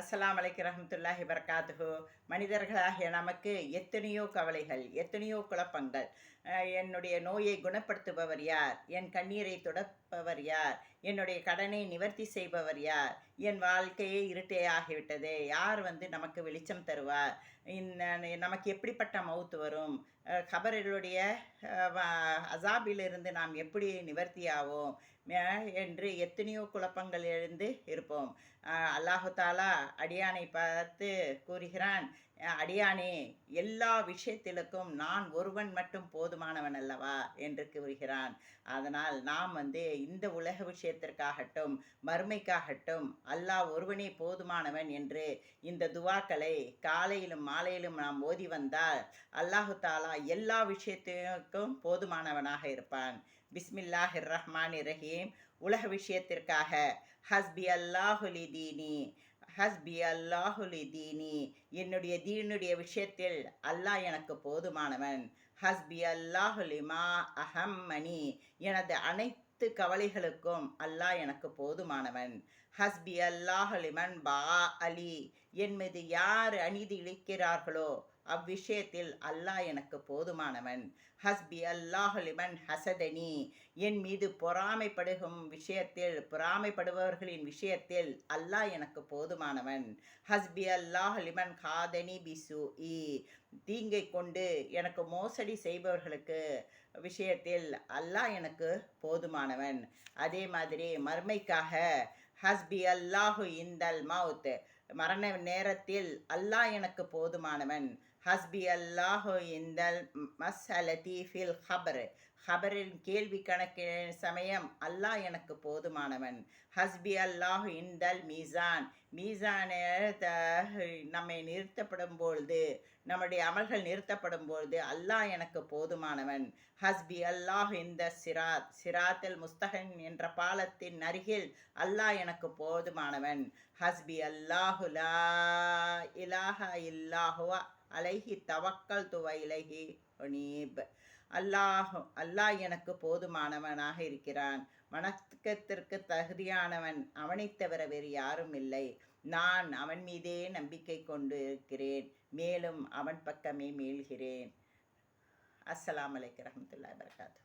அஸ்லாம் வலைக்கு ரஹமத்துல்லாஹி வரகாத்துஹு மனிதர்களாகிய நமக்கு எத்தனையோ கவலைகள் எத்தனையோ குழப்பங்கள். என்னுடைய நோயை குணப்படுத்துபவர் யார்? என் கண்ணீரை துடப்பவர் யார்? என்னுடைய கடனை நிவர்த்தி செய்பவர் யார்? என் வாழ்க்கையே இருட்டே ஆகிவிட்டது. யார் வந்து நமக்கு வெளிச்சம் தருவார்? இந்த நமக்கு எப்படிப்பட்ட மவுத்து வரும்? கபர்களுடைய அசாபிலிருந்து நாம் எப்படி நிவர்த்தியாவோம் என்று எத்தனையோ குழப்பங்கள் எழுந்து இருப்போம் அல்லாஹு தாலா அடியானை பார்த்து கூறுகிறான் அடியானே எல்லா விஷயத்திலுக்கும் நான் ஒருவன் மட்டும் போதுமானவன் அல்லவா? என்று கூறுகிறான். அதனால் நாம் வந்து இந்த உலக விஷயத்திற்காகட்டும் மறுமைக்காகட்டும் அல்லாஹ் ஒருவனே போதுமானவன் என்று இந்த துவாக்களை காலையிலும் மாலையிலும் நாம் ஓதி வந்தால் அல்லாஹு தாலா எல்லா விஷயத்திற்கும் போதுமானவனாக இருப்பான். பிஸ்மில்லாஹி ரஹ்மான் ரஹீம். உலக விஷயத்திற்காக ஹஸ்பி அல்லாஹுலி தீனி. ஹஸ்பி அல்லாஹுலி தீனி என்னுடைய தீனுடைய விஷயத்தில் அல்லாஹ் எனக்கு போதுமானவன். ஹஸ்பி அல்லாஹுலிமா அஹம்மனி எனது அனைத்து கவலைகளுக்கும் அல்லாஹ் எனக்கு போதுமானவன். ஹஸ்பி அல்லாஹுலிமன் பா அலி என் மீது யார் அநீதி இழைக்கிறார்களோ அவ்விஷயத்தில் அல்லாஹ் எனக்கு போதுமானவன். ஹஸ்பி அல்லாஹுலிமன் ஹசதனி. என் மீது பொறாமைப்படுகும் விஷயத்தில் பொறாமைப்படுபவர்களின் விஷயத்தில் அல்லாஹ் எனக்கு போதுமானவன். ஹஸ்பி அல்லாஹ் லிமன் காதனி பிசு இ தீங்கை கொண்டு எனக்கு மோசடி செய்பவர்களுக்கு விஷயத்தில் அல்லாஹ் எனக்கு போதுமானவன். அதே மாதிரி மர்மைக்காக ஹஸ்பி அல்லாஹு இந்தல் மவுத். மரண நேரத்தில் அல்லாஹ் எனக்கு போதுமானவன். ஹஸ்பி அல்லாஹு இந்தல் மஸ்அலதி ஃபில் ஹபர் ஹபரின் கேள்வி கணக்கு சமயம் அல்லாஹ் எனக்கு போதுமானவன். ஹஸ்பி அல்லாஹு இந்தல் மீசான். மீசான நம்மை நிறுத்தப்படும் பொழுது நம்முடைய அமல்கள் நிறுத்தப்படும் பொழுது அல்லாஹ் எனக்கு போதுமானவன். ஹஸ்பி அல்லாஹ் இந்த சிராத் சிராத்தில் முஸ்தகன் என்ற பாலத்தின் அருகில் அல்லாஹ் எனக்கு போதுமானவன். ஹஸ்பி அல்லாஹு லா இல்லாஹுவா அலைஹி தவக்கல் துவ இலஹி ஒனீப் அல்லாஹ் அல்லாஹ் எனக்கு போதுமானவனாக இருக்கிறான். வணக்கத்திற்கு தகுதியானவன் அவனைத் தவிர வேறு யாரும் இல்லை. நான் அவன் மீதே நம்பிக்கை கொண்டு இருக்கிறேன். மேலும் அவன் பக்கமே மீள்கிறேன். அஸ்லாம் அலைக்கும் ரஹமத்துல்லா வரகாத்து